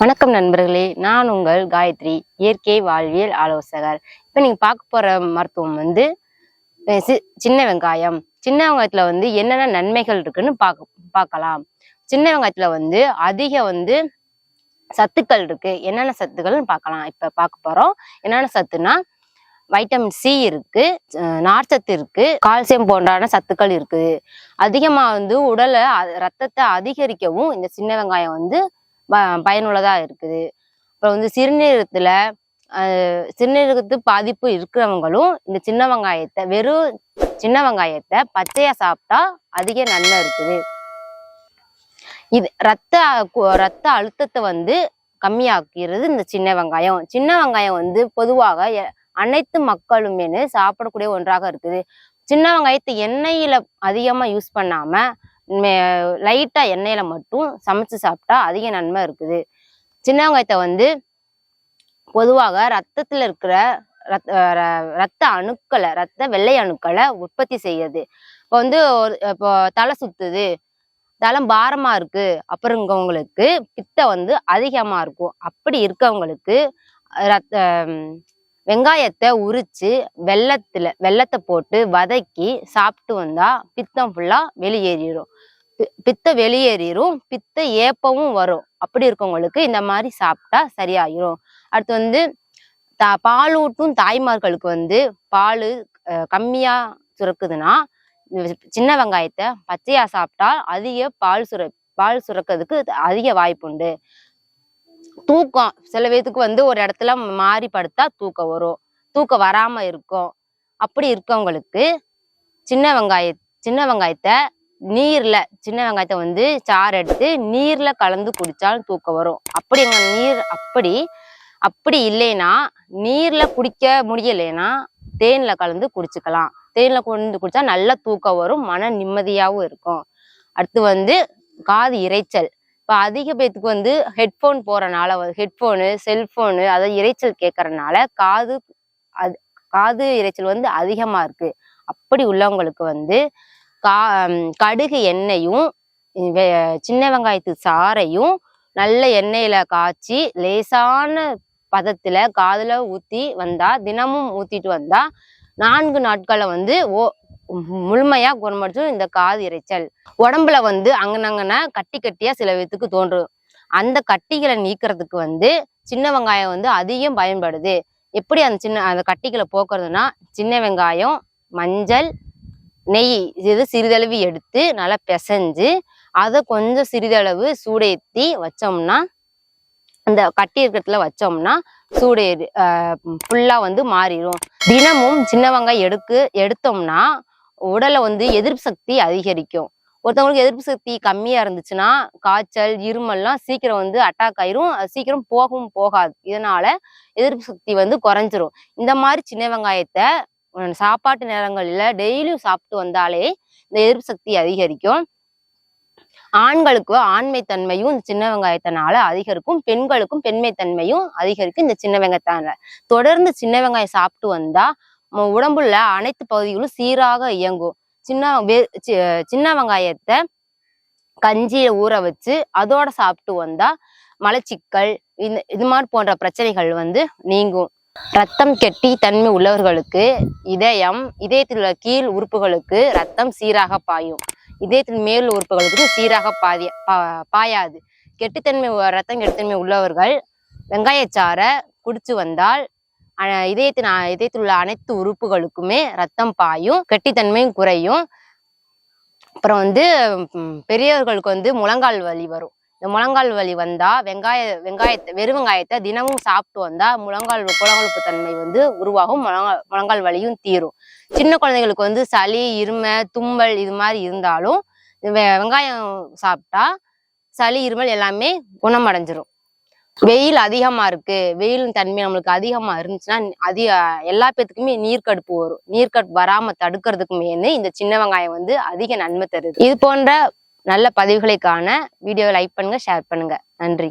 வணக்கம் நண்பர்களே நான் உங்கள் காயத்ரி இயற்கை வாழ்வியல் ஆலோசகர். இப்போ நீங்கள் பார்க்க போகிற மருத்துவம் வந்து சி- சின்ன வெங்காயம். சின்ன வெங்காயத்தில் வந்து என்னென்ன நன்மைகள் இருக்குன்னு பார்க்க பார்க்கலாம். சின்ன வெங்காயத்தில் வந்து அதிக வந்து சத்துக்கள் இருக்கு. என்னென்ன சத்துக்கள்னு பார்க்கலாம். இப்போ பார்க்க போகிறோம் என்னென்ன சத்துனா வைட்டமின் சி இருக்கு நார்ச்சத்து இருக்கு கால்சியம் போன்றான சத்துக்கள் இருக்குது அதிகமாக வந்து உடலை ரத்தத்தை அதிகரிக்கவும் இந்த சின்ன வெங்காயம் வந்து ப- இருக்குது. அப்புறம் வந்து சிறுநீரகத்தில் சிறுநீரகத்து பாதிப்பு இருக்கிறவங்களும் இந்த சின்ன வெங்காயத்தை வெறும் சின்ன வெங்காயத்தை பச்சையாக சாப்பிட்டா அதிக நன்மை இருக்குது. இது ரத்த ரத்த அழுத்தத்தை வந்து கம்மியாக்கிறது இந்த சின்ன வெங்காயம். சின்ன வெங்காயம் வந்து பொதுவாக அனைத்து மக்களுமே சாப்பிடக்கூடிய ஒன்றாக இருக்குது. சின்ன வெங்காயத்தை எண்ணெயில அதிகமா யூஸ் பண்ணாம லைட்டாக எண்ணெயில் மட்டும் சமைச்சு சாப்பிட்டா அதிக நன்மை இருக்குது. சின்ன வெங்காயத்தை வந்து பொதுவாக ரத்தத்தில் இருக்கிற ரத்த ர- ரத்த அணுக்களை ரத்த வெள்ளை அணுக்களை உற்பத்தி செய்யுது. இப்போ வந்து ஒரு இப்போ தலை சுத்துது தலை பாரமா இருக்கு அப்புறங்கவங்களுக்கு பித்த வந்து அதிகமா இருக்கும். அப்படி இருக்கவங்களுக்கு ரத்த வெங்காயத்தை உரிச்சு வெள்ளத்துல வெள்ளத்தை போட்டு வதக்கி சாப்பிட்டு வந்தா பித்தம் ஃபுல்லா வெளியேறிடும் பி- பித்த வெளியேறிடும் பித்த ஏப்பமும் வரும். அப்படி இருக்கவங்களுக்கு இந்த மாதிரி சாப்பிட்டா சரியாயிரும். அடுத்து வந்து த பாலூட்டும் தாய்மார்களுக்கு வந்து பால் கம்மியா சுரக்குதுன்னா சின்ன வெங்காயத்தை பச்சையா சாப்பிட்டா அதிக பால் சுர பால் சுரக்கிறதுக்கு அதிக வாய்ப்புண்டு. தூக்கம். சில பேத்துக்கு வந்து ஒரு இடத்துல மாறி படுத்தா தூக்கம் வரும். தூக்கம் வராம இருக்கும். அப்படி இருக்கவங்களுக்கு சின்ன வெங்காய சின்ன வெங்காயத்தை நீர்ல சின்ன வெங்காயத்தை வந்து சாறு எடுத்து நீர்ல கலந்து குடிச்சாலும் தூக்கம் வரும். அப்படி நீர் அப்படி அப்படி இல்லைன்னா நீர்ல குடிக்க முடியலைன்னா தேன்ல கலந்து குடிச்சுக்கலாம். தேன்ல கொண்டு குடிச்சா நல்ல தூக்கம் வரும் மன நிம்மதியாகவும் இருக்கும். அடுத்து வந்து காது இரைச்சல். இப்போ அதிக பேத்துக்கு வந்து ஹெட்ஃபோன் போகிறனால ஹெட்ஃபோனு செல்ஃபோனு அதாவது இரைச்சல் கேட்கறனால காது அது காது இரைச்சல் வந்து அதிகமாக இருக்குது அப்படி உள்ளவங்களுக்கு வந்து கா கடுகு எண்ணெயும் வெ- சின்ன வெங்காயத்து சாறையும் நல்ல எண்ணெயில காய்ச்சி லேசான பதத்துல காதுல ஊத்தி வந்தா தினமும் ஊத்திட்டு வந்தா நான்கு நாட்களை வந்து ஓ முழுமையா குணமடைச்சும் இந்த காது இரைச்சல். உடம்புல வந்து அங்கனங்கன்னா கட்டி கட்டியா சில விதத்துக்கு தோன்றும். அந்த கட்டிகளை நீக்கிறதுக்கு வந்து சின்ன வெங்காயம் வந்து அதிகம் பயன்படுது. எப்படி அந்த சின்ன அந்த கட்டிகளை போக்குறதுன்னா சின்ன வெங்காயம் மஞ்சள் நெய் இது சிறிதளவு எடுத்து நல்லா பிசைஞ்சு அதை கொஞ்சம் சிறிதளவு சூடேத்தி வச்சோம்னா அந்த கட்டி இருக்கிறதுல வச்சோம்னா சூடு ஃபுல்லாக வந்து மாறிடும் தினமும் சின்ன வெங்காயம் எடுக்கு எடுத்தோம்னா உடலை வந்து எதிர்ப்பு சக்தி அதிகரிக்கும். ஒருத்தவங்களுக்கு எதிர்ப்பு சக்தி கம்மியா இருந்துச்சுன்னா காய்ச்சல் இருமல்லாம் சீக்கிரம் வந்து அட்டாக் ஆயிரும். அது சீக்கிரம் போகவும் போகாது. இதனால எதிர்ப்பு சக்தி வந்து குறைஞ்சிரும். இந்த மாதிரி சின்ன வெங்காயத்தை சாப்பாட்டு நேரங்களில் டெய்லியும் சாப்பிட்டு வந்தாலே இந்த எதிர்ப்பு சக்தி அதிகரிக்கும். ஆண்களுக்கு ஆண்மை தன்மையும் இந்த சின்ன வெங்காயத்தினால அதிகரிக்கும். பெண்களுக்கும் பெண்மை தன்மையும் அதிகரிக்கும் இந்த சின்ன வெங்காயத்தால தொடர்ந்து சின்ன வெங்காயம் சாப்பிட்டு வந்தா உடம்புல அனைத்து பகுதிகளும் சீராக இயங்கும். சின்ன வே- சி- சின்ன வெங்காயத்தை கஞ்சியில ஊற வச்சு அதோட சாப்பிட்டு வந்தா மலச்சிக்கல் இந்த இது மாதிரி போன்ற பிரச்சனைகள் வந்து நீங்கும். ரத்தம் கெட்டி தன்மை உள்ளவர்களுக்கு இதயம் இதயத்தில் உள்ள கீழ் உறுப்புகளுக்கு ரத்தம் சீராக பாயும். இதயத்தின் மேல் உறுப்புகளுக்கு சீராக பாதி பா- பாயாது. கெட்டித்தன்மை ரத்தம் கெட்டித்தன்மை உள்ளவர்கள் வெங்காயச்சாரை குடிச்சு வந்தால் இதயத்தின் இதயத்தில் உள்ள அனைத்து உறுப்புகளுக்குமே ரத்தம் பாயும் கெட்டித்தன்மையும் குறையும். அப்புறம் வந்து பெரியவர்களுக்கு வந்து முழங்கால் வலி வரும். இந்த முழங்கால் வலி வந்தா வெங்காய வெங்காயத்தை வெறும் வெங்காயத்தை தினமும் சாப்பிட்டு வந்தா முழங்கால் குளகுழப்பு தன்மை வந்து உருவாகும் முழங்கால் முழங்கால் வலியும் தீரும். சின்ன குழந்தைகளுக்கு வந்து சளி இருமை தும்மல் இது மாதிரி இருந்தாலும் வெங்காயம் சாப்பிட்டா சளி இருமல் எல்லாமே குணமடைஞ்சிரும். வெயில் அதிகமா இருக்கு. வெயிலின் தன்மை நம்மளுக்கு அதிகமா இருந்துச்சுன்னா அதிக எல்லா பேத்துக்குமே நீர்க்கடுப்பு வரும். நீர்க்கடுப்பு வராம தடுக்கிறதுக்குமே இந்த சின்ன வெங்காயம் வந்து அதிக நன்மை தருது. இது போன்ற நல்ல பதிவுகளை காண வீடியோவை லைக் பண்ணுங்க ஷேர் பண்ணுங்க. நன்றி.